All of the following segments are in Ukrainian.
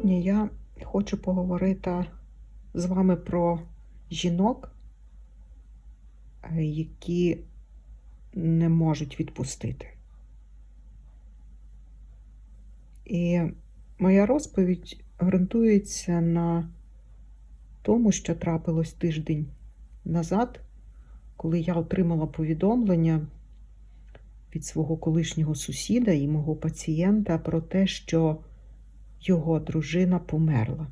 Сьогодні я хочу поговорити з вами про жінок, які не можуть відпустити. І моя розповідь ґрунтується на тому, що трапилось тиждень назад, коли я отримала повідомлення від свого колишнього сусіда і мого пацієнта про те, що його дружина померла.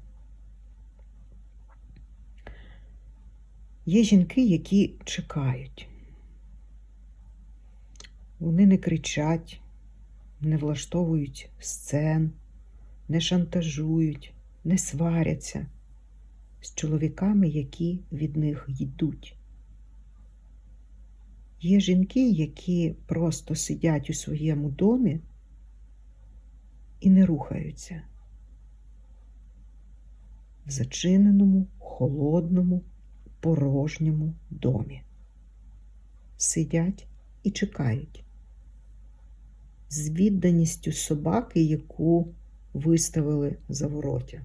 Є жінки, які чекають. Вони не кричать, не влаштовують сцен, не шантажують, не сваряться з чоловіками, які від них йдуть. Є жінки, які просто сидять у своєму домі і не рухаються в зачиненому, холодному, порожньому домі. Сидять і чекають. З відданістю собаки, яку виставили за воротя.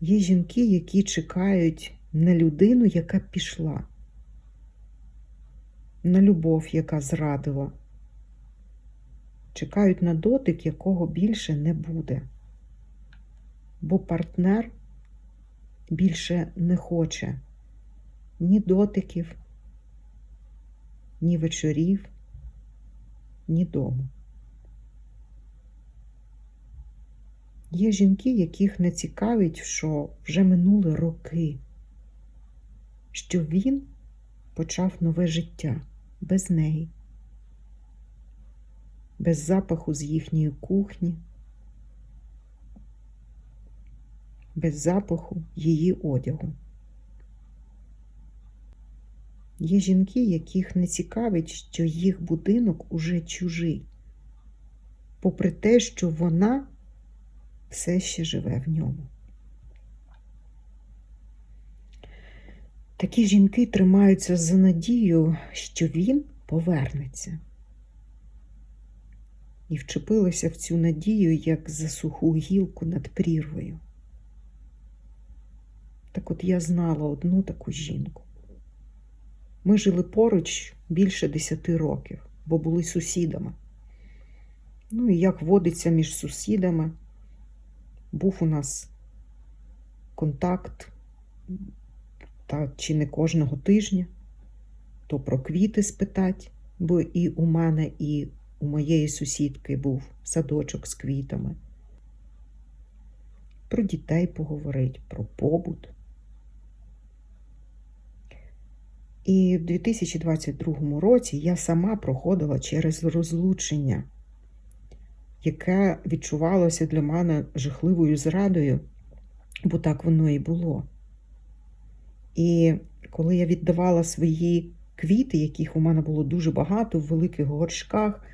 Є жінки, які чекають на людину, яка пішла, на любов, яка зрадила, чекають на дотик, якого більше не буде бо партнер більше не хоче ні дотиків, ні вечорів, ні дому. Є жінки, яких не цікавить, що вже минули роки, що він почав нове життя без неї, без запаху з їхньої кухні. Без запаху її одягу. Є жінки, яких не цікавить, що їх будинок уже чужий, попри те, що вона все ще живе в ньому. Такі жінки тримаються за надію, що він повернеться. І вчепилися в цю надію, як за суху гілку над прірвою. Так от я знала одну таку жінку. Ми жили поруч більше десяти років, бо були сусідами. Ну і як водиться між сусідами, був у нас контакт та чи не кожного тижня, то про квіти спитать, бо і у мене, і у моєї сусідки був садочок з квітами. Про дітей поговорить, про побут. І в 2022 році я сама проходила через розлучення, яке відчувалося для мене жахливою зрадою, бо так воно і було. І коли я віддавала свої квіти, яких у мене було дуже багато в великих горшках,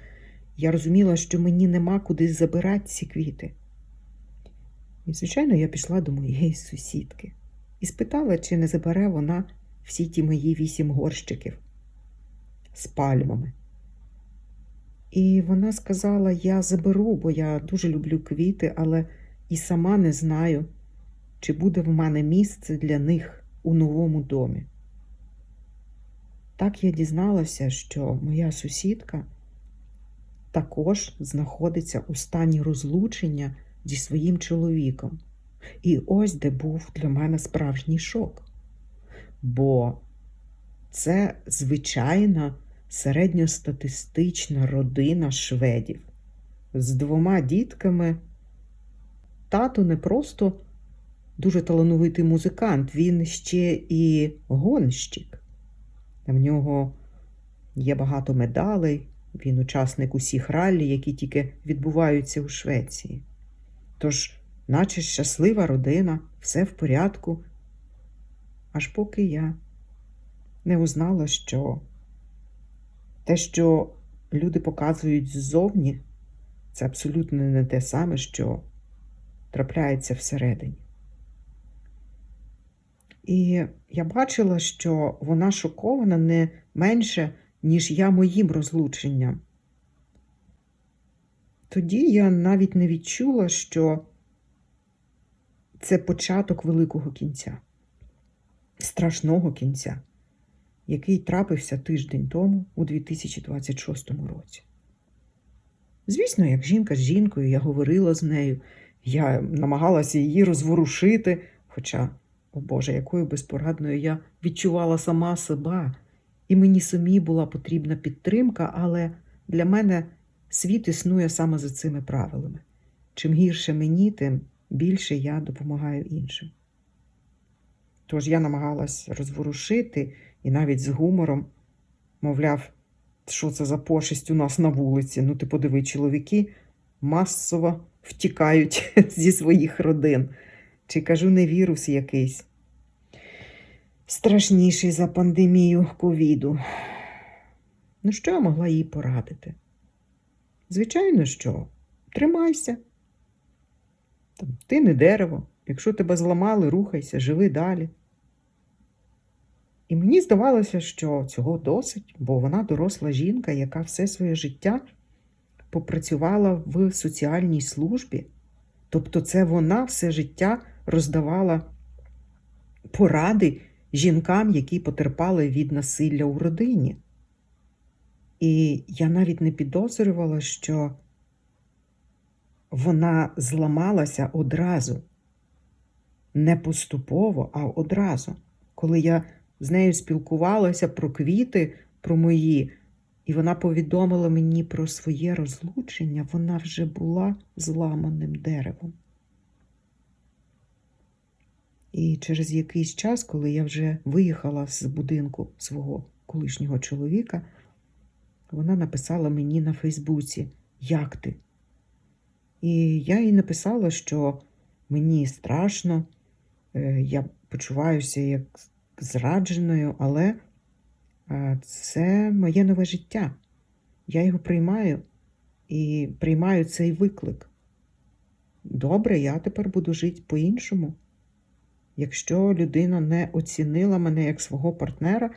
я розуміла, що мені нема куди забирати ці квіти. І, звичайно, я пішла до моєї сусідки і спитала, чи не забере вона всі ті мої вісім горщиків з пальмами. І вона сказала: Я заберу, бо я дуже люблю квіти, але і сама не знаю, чи буде в мене місце для них у новому домі. Так я дізналася, що моя сусідка також знаходиться у стані розлучення зі своїм чоловіком. І ось де був для мене справжній шок бо це звичайна середньостатистична родина шведів з двома дітками. Тато не просто дуже талановитий музикант, він ще і гонщик. В нього є багато медалей, він учасник усіх раллі, які тільки відбуваються у Швеції. Тож, наче щаслива родина, все в порядку, аж поки я не узнала, що те, що люди показують ззовні, це абсолютно не те саме, що трапляється всередині. І я бачила, що вона шокована не менше, ніж я моїм розлученням. тоді я навіть не відчула, що це початок великого кінця, страшного кінця, який трапився тиждень тому у 2026 році. Звісно, як жінка з жінкою, я говорила з нею, я намагалася її розворушити, хоча, о Боже, якою безпорадною я відчувала сама себе, і мені самі була потрібна підтримка, але для мене світ існує саме за цими правилами. Чим гірше мені, тим більше я допомагаю іншим. Тож я намагалась розворушити і навіть з гумором, мовляв, що це за пошесть у нас на вулиці. Ну, ти подиви, чоловіки масово втікають зі своїх родин. Чи кажу, не вірус якийсь. Страшніший за пандемію ковіду. Ну, що я могла їй порадити? Звичайно, що тримайся. Ти не дерево. Якщо тебе зламали, рухайся, живи далі. І мені здавалося, що цього досить, бо вона доросла жінка, яка все своє життя попрацювала в соціальній службі. Тобто, це вона все життя роздавала поради жінкам, які потерпали від насилля у родині. І я навіть не підозрювала, що вона зламалася одразу, не поступово, а одразу. Коли я з нею спілкувалася про квіти, про мої, і вона повідомила мені про своє розлучення, вона вже була зламаним деревом. І через якийсь час, коли я вже виїхала з будинку свого колишнього чоловіка, вона написала мені на Фейсбуці, як ти? І я їй написала, що мені страшно, е, я почуваюся як зрадженою, але е, це моє нове життя. Я його приймаю і приймаю цей виклик. Добре, я тепер буду жити по-іншому. Якщо людина не оцінила мене як свого партнера,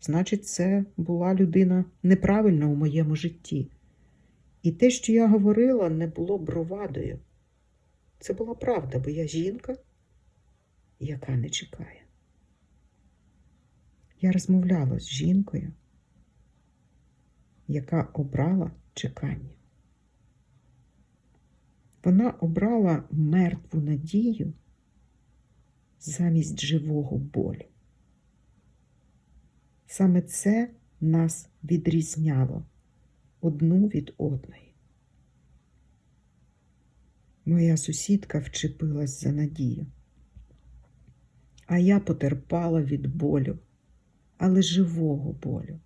значить, це була людина неправильна у моєму житті. І те, що я говорила, не було бровадою. Це була правда, бо я жінка, яка не чекає. Я розмовляла з жінкою, яка обрала чекання. Вона обрала мертву надію замість живого болю. Саме це нас відрізняло одну від одної. Моя сусідка вчепилась за надію, а я потерпала від болю, але живого болю.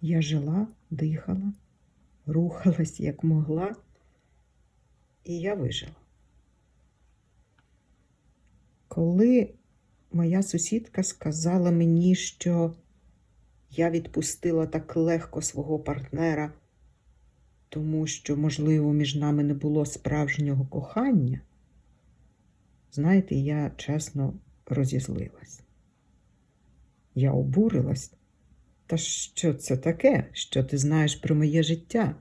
Я жила, дихала, рухалась як могла, і я вижила. Коли моя сусідка сказала мені, що я відпустила так легко свого партнера, тому що, можливо, між нами не було справжнього кохання, знаєте, я чесно розізлилась. Я обурилась. Та що це таке, що ти знаєш про моє життя?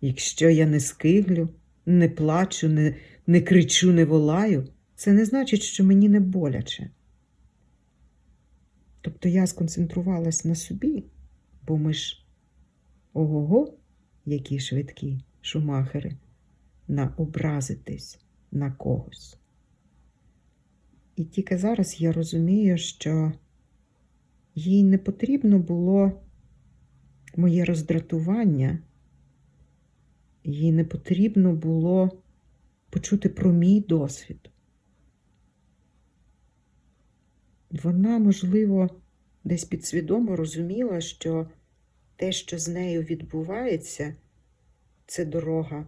Якщо я не скиглю, не плачу, не, не кричу, не волаю, це не значить, що мені не боляче. Тобто я сконцентрувалась на собі, бо ми ж ого-го, які швидкі шумахери, на образитись на когось. І тільки зараз я розумію, що їй не потрібно було моє роздратування, їй не потрібно було почути про мій досвід. Вона, можливо, десь підсвідомо розуміла, що те, що з нею відбувається, це дорога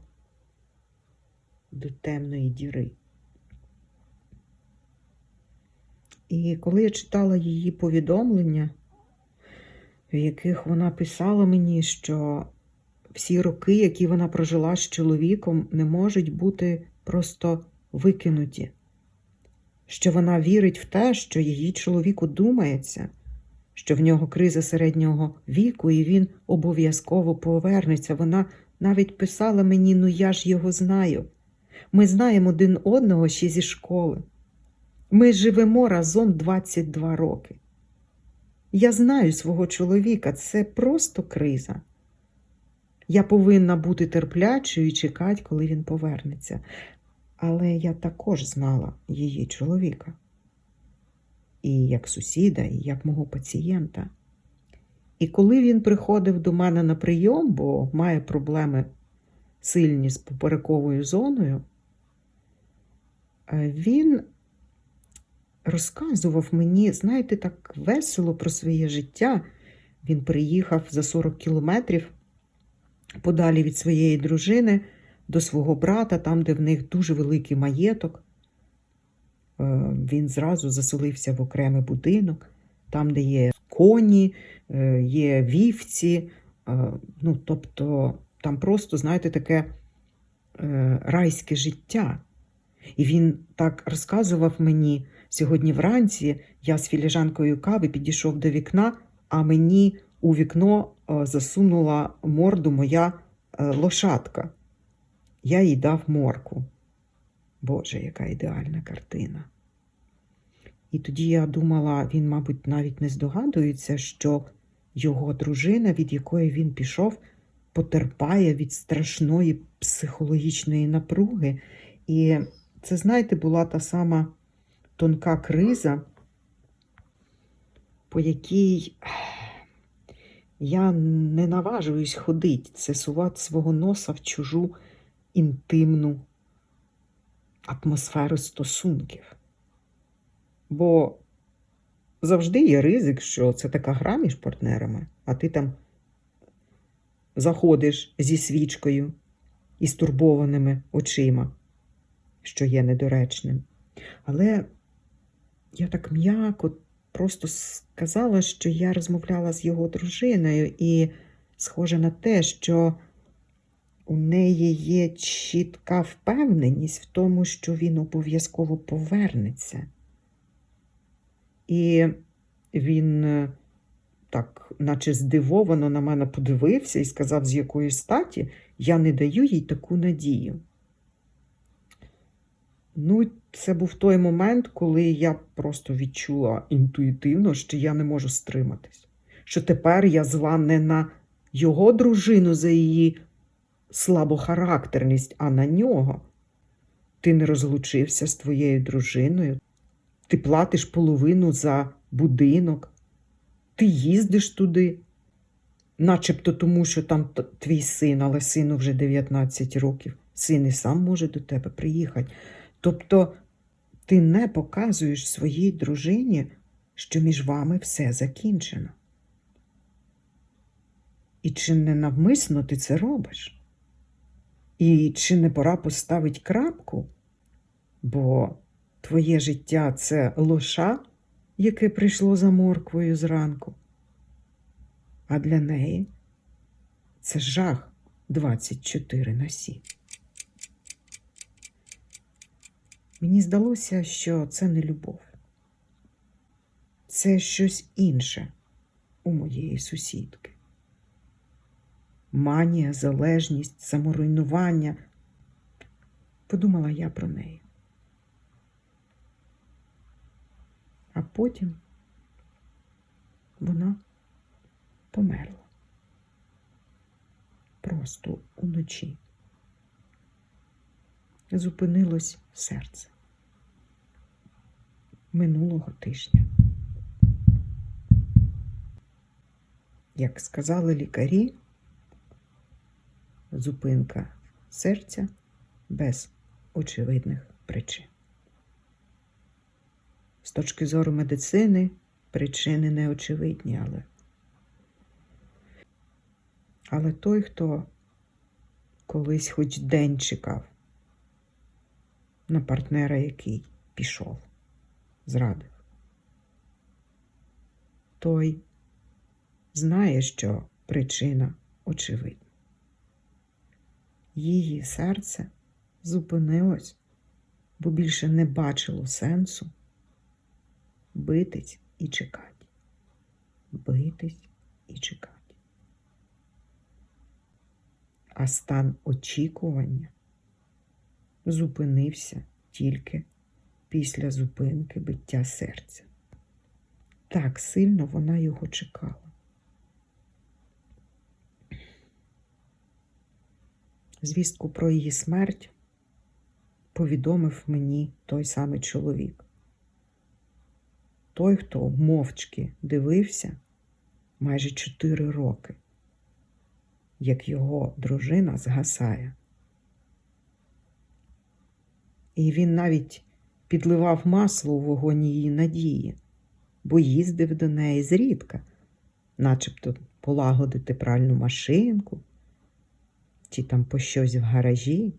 до темної діри. І коли я читала її повідомлення, в яких вона писала мені, що всі роки, які вона прожила з чоловіком, не можуть бути просто викинуті, що вона вірить в те, що її чоловіку думається, що в нього криза середнього віку, і він обов'язково повернеться. Вона Навіть писала мені, ну я ж його знаю. Ми знаємо один одного ще зі школи. Ми живемо разом 22 роки. Я знаю свого чоловіка, це просто криза. Я повинна бути терплячою і чекати, коли він повернеться. Але я також знала її чоловіка. І як сусіда, і як мого пацієнта. І коли він приходив до мене на прийом, бо має проблеми сильні з поперековою зоною, е, він розказував мені, знаєте, так весело про своє життя. Він приїхав за 40 кілометрів подалі від своєї дружини до свого брата, там, де в них дуже великий маєток. Е, Він зразу заселився в окремий будинок, там, де є коні, е, є вівці. е, Ну, тобто, там просто, знаєте, таке райське життя. І він так розказував мені сьогодні вранці. Я з філіжанкою кави підійшов до вікна, а мені у вікно е, засунула морду моя е, лошадка. Я їй дав морку. Боже, яка ідеальна картина. І тоді я думала, він, мабуть, навіть не здогадується, що його дружина, від якої він пішов, потерпає від страшної психологічної напруги. І це, знаєте, була та сама тонка криза, по якій я не наважуюсь ходити, це сувати свого носа в чужу інтимну атмосферу стосунків. Бо завжди є ризик, що це така гра між партнерами, а ти там заходиш зі свічкою і стурбованими очима, що є недоречним. Але я так м'яко просто сказала, що я розмовляла з його дружиною, і схоже на те, що у неї є чітка впевненість в тому, що він обов'язково повернеться. І він е, так, наче здивовано на мене подивився і сказав, з якої статі я не даю їй таку надію. Ну, це був той момент, коли я просто відчула інтуїтивно, що я не можу стриматись. Що тепер я зла не на його дружину за її слабохарактерність, а на нього. Ти не розлучився з твоєю дружиною, ти платиш половину за будинок, ти їздиш туди, начебто тому, що там твій син, але сину вже 19 років. Син і сам може до тебе приїхати. Тобто ти не показуєш своїй дружині, що між вами все закінчено. І чи не навмисно ти це робиш? І чи не пора поставити крапку? Бо твоє життя це лоша, яке прийшло за морквою зранку. А для неї це жах 24 на 7. Мені здалося, що це не любов. Це щось інше у моєї сусідки. Манія, залежність, саморуйнування. Подумала я про неї. А потім вона померла. Просто уночі. Зупинилось серце минулого тижня. Як сказали лікарі, зупинка серця без очевидних причин. З точки зору медицини причини не очевидні, але, але той, хто колись хоч день чекав на партнера, який пішов, зрадив, той знає, що причина очевидна. Її серце зупинилось, бо більше не бачило сенсу битись і чекати, битись і чекати. а стан очікування зупинився тільки після зупинки биття серця. Так сильно вона його чекала. Звістку про її смерть повідомив мені той самий чоловік. Той, хто мовчки дивився майже чотири роки, як його дружина згасає. І він навіть підливав масло у вогонь її надії, бо їздив до неї зрідка, начебто полагодити пральну машинку чи там по щось в гаражі.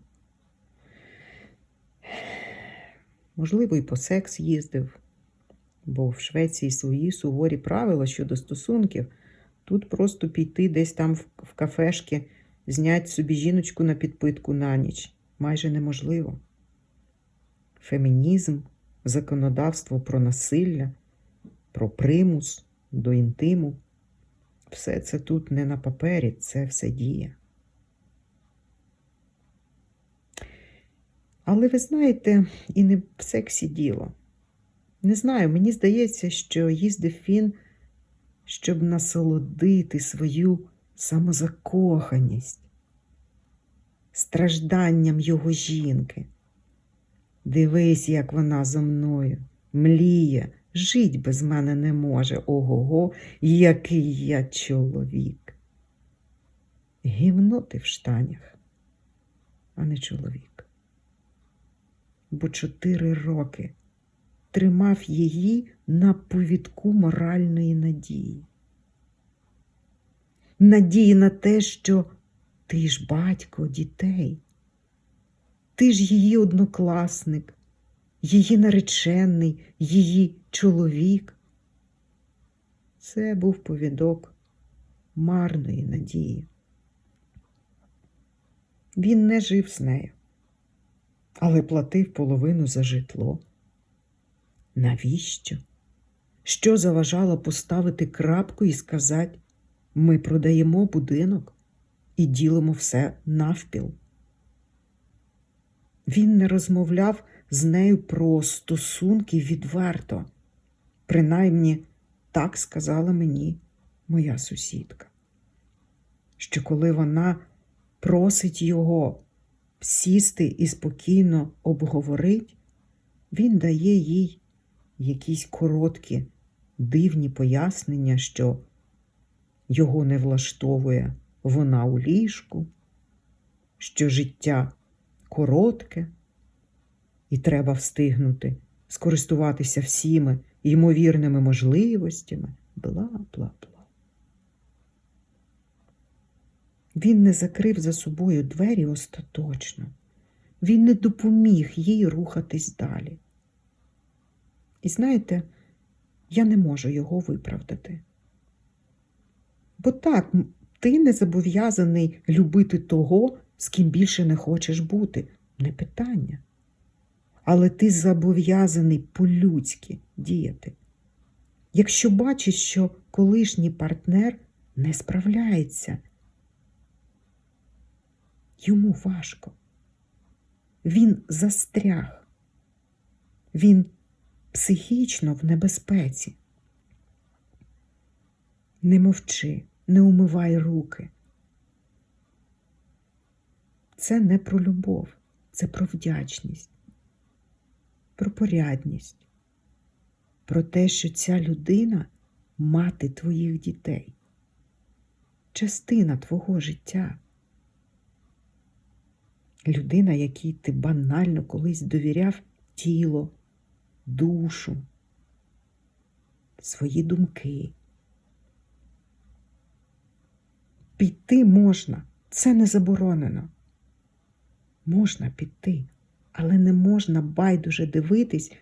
Можливо, і по секс їздив, бо в Швеції свої суворі правила щодо стосунків. Тут просто піти десь там в, кафешки, зняти собі жіночку на підпитку на ніч майже неможливо. Фемінізм, законодавство про насилля, про примус до інтиму. Все це тут не на папері, це все діє. Але ви знаєте, і не в сексі діло. Не знаю, мені здається, що їздив він, щоб насолодити свою самозакоханість, стражданням його жінки. Дивись, як вона зо мною мліє, жить без мене не може. Ого, го який я чоловік. Гівно ти в штанях, а не чоловік. Бо чотири роки тримав її на повідку моральної надії. Надії на те, що ти ж батько дітей. Ти ж її однокласник, її наречений, її чоловік. Це був повідок марної надії. Він не жив з нею, але платив половину за житло. Навіщо? Що заважало поставити крапку і сказати ми продаємо будинок і ділимо все навпіл? Він не розмовляв з нею про стосунки відверто. Принаймні, так сказала мені моя сусідка. Що коли вона просить його сісти і спокійно обговорить, він дає їй якісь короткі, дивні пояснення, що його не влаштовує вона у ліжку, що життя коротке, і треба встигнути скористуватися всіми ймовірними можливостями, бла бла бла. Він не закрив за собою двері остаточно, він не допоміг їй рухатись далі. І знаєте, я не можу його виправдати. Бо так, ти не зобов'язаний любити того, з ким більше не хочеш бути, не питання. Але ти зобов'язаний по-людськи діяти. Якщо бачиш, що колишній партнер не справляється, йому важко. Він застряг, він психічно в небезпеці. Не мовчи, не умивай руки. Це не про любов, це про вдячність, про порядність, про те, що ця людина мати твоїх дітей, частина твого життя. Людина, якій ти банально колись довіряв тіло, душу, свої думки. Піти можна, це не заборонено. Можна піти, але не можна байдуже дивитись,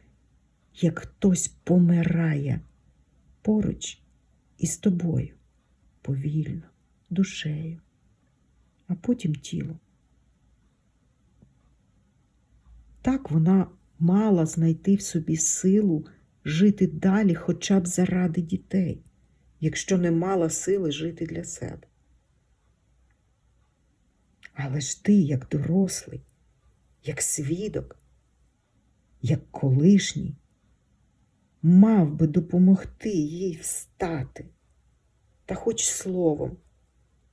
як хтось помирає поруч із тобою, повільно, душею, а потім тілом. Так вона мала знайти в собі силу жити далі хоча б заради дітей, якщо не мала сили жити для себе. Але ж ти, як дорослий, як свідок, як колишній, мав би допомогти їй встати, та хоч словом,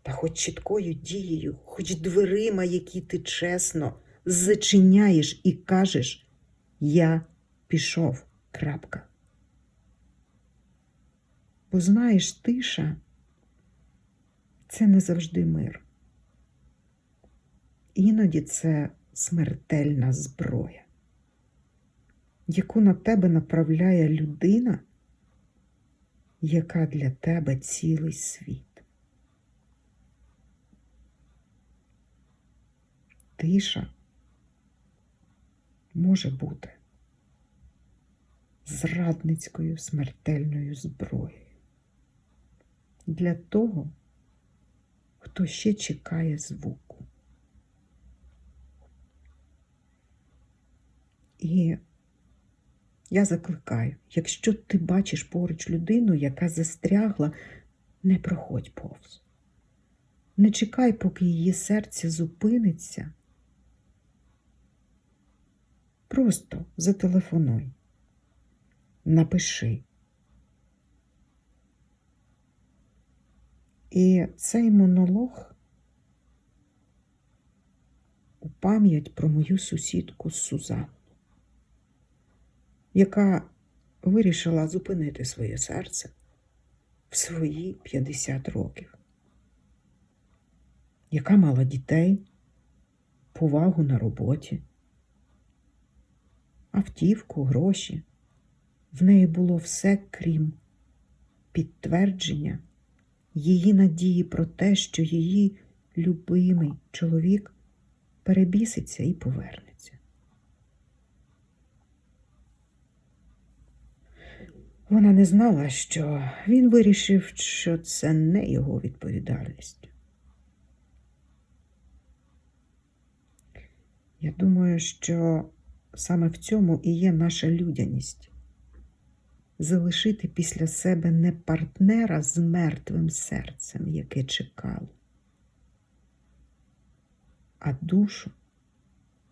та хоч чіткою дією, хоч дверима, які ти чесно зачиняєш і кажеш Я пішов. Крапка. Бо знаєш, тиша це не завжди мир. Іноді це смертельна зброя, яку на тебе направляє людина, яка для тебе цілий світ. Тиша може бути зрадницькою смертельною зброєю для того, хто ще чекає звуку. І я закликаю, якщо ти бачиш поруч людину, яка застрягла, не проходь повз. Не чекай, поки її серце зупиниться. Просто зателефонуй, напиши. І цей монолог у пам'ять про мою сусідку Сузанну, яка вирішила зупинити своє серце в свої 50 років, яка мала дітей, повагу на роботі, автівку, гроші. В неї було все крім підтвердження її надії про те, що її любимий чоловік перебіситься і повернеться. Вона не знала, що він вирішив, що це не його відповідальність. Я думаю, що саме в цьому і є наша людяність залишити після себе не партнера з мертвим серцем, яке чекало, а душу,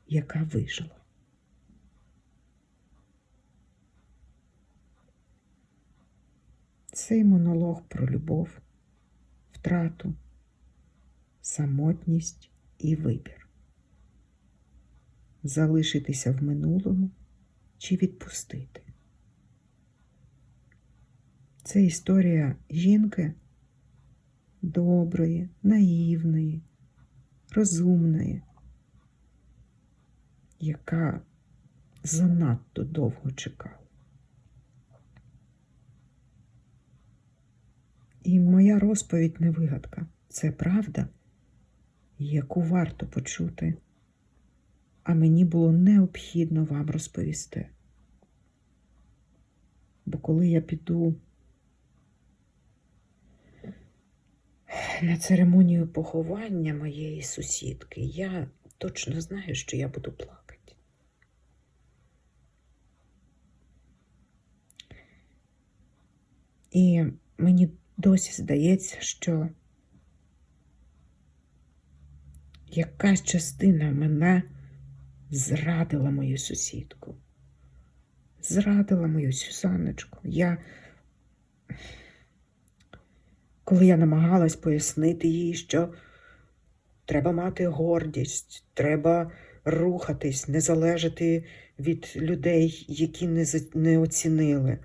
яка вижила. Цей монолог про любов, втрату, самотність і вибір. Залишитися в минулому чи відпустити. Це історія жінки доброї, наївної, розумної, яка занадто довго чекала. І моя розповідь не вигадка, це правда, яку варто почути, а мені було необхідно вам розповісти. Бо коли я піду на церемонію поховання моєї сусідки, я точно знаю, що я буду плакати. І мені досі здається, що якась частина мене зрадила мою сусідку, зрадила мою Сюзанночку. Я коли я намагалась пояснити їй, що треба мати гордість, треба рухатись, не залежати від людей, які не, не оцінили.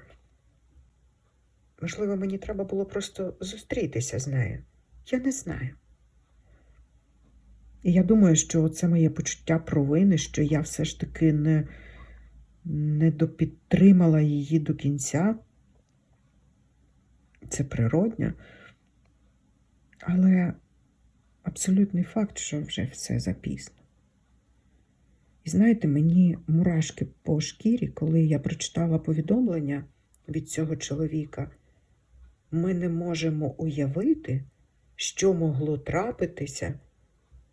Можливо, мені треба було просто зустрітися з нею. Я не знаю. І я думаю, що це моє почуття провини, що я все ж таки не, не допідтримала її до кінця. Це природньо. Але абсолютний факт, що вже все запізно. І знаєте, мені мурашки по шкірі, коли я прочитала повідомлення від цього чоловіка, ми не можемо уявити, що могло трапитися,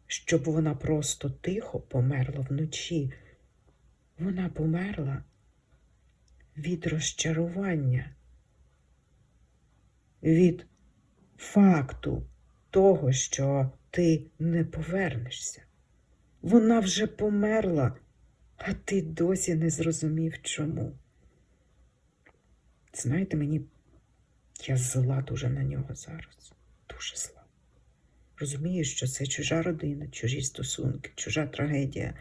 щоб вона просто тихо померла вночі. Вона померла від розчарування, від факту того, що ти не повернешся. Вона вже померла, а ти досі не зрозумів чому. Знаєте, мені я зла дуже на нього зараз. Дуже зла. Розумію, що це чужа родина, чужі стосунки, чужа трагедія.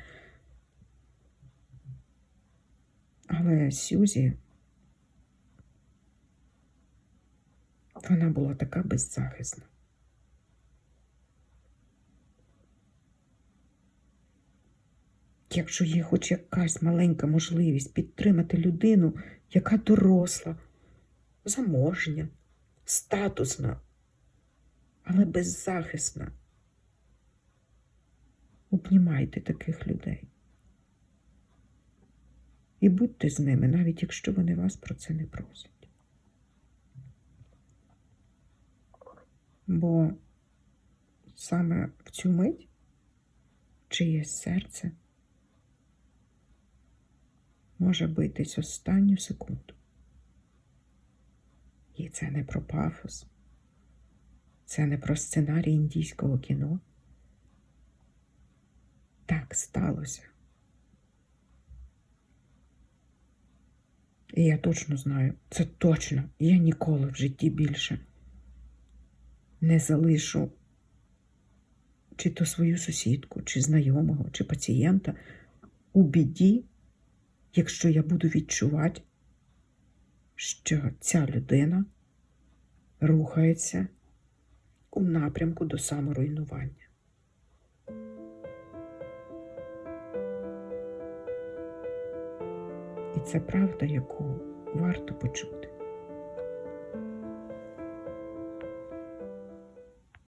Але Сюзі, вона була така беззахисна. Якщо є хоч якась маленька можливість підтримати людину, яка доросла, заможня, статусна, але беззахисна, обнімайте таких людей. І будьте з ними, навіть якщо вони вас про це не просять. Бо саме в цю мить чиєсь серце може битись останню секунду. І це не про пафос, це не про сценарій індійського кіно. Так сталося. І я точно знаю, це точно, я ніколи в житті більше не залишу чи то свою сусідку, чи знайомого, чи пацієнта у біді, якщо я буду відчувати, що ця людина рухається у напрямку до саморуйнування. І це правда, яку варто почути.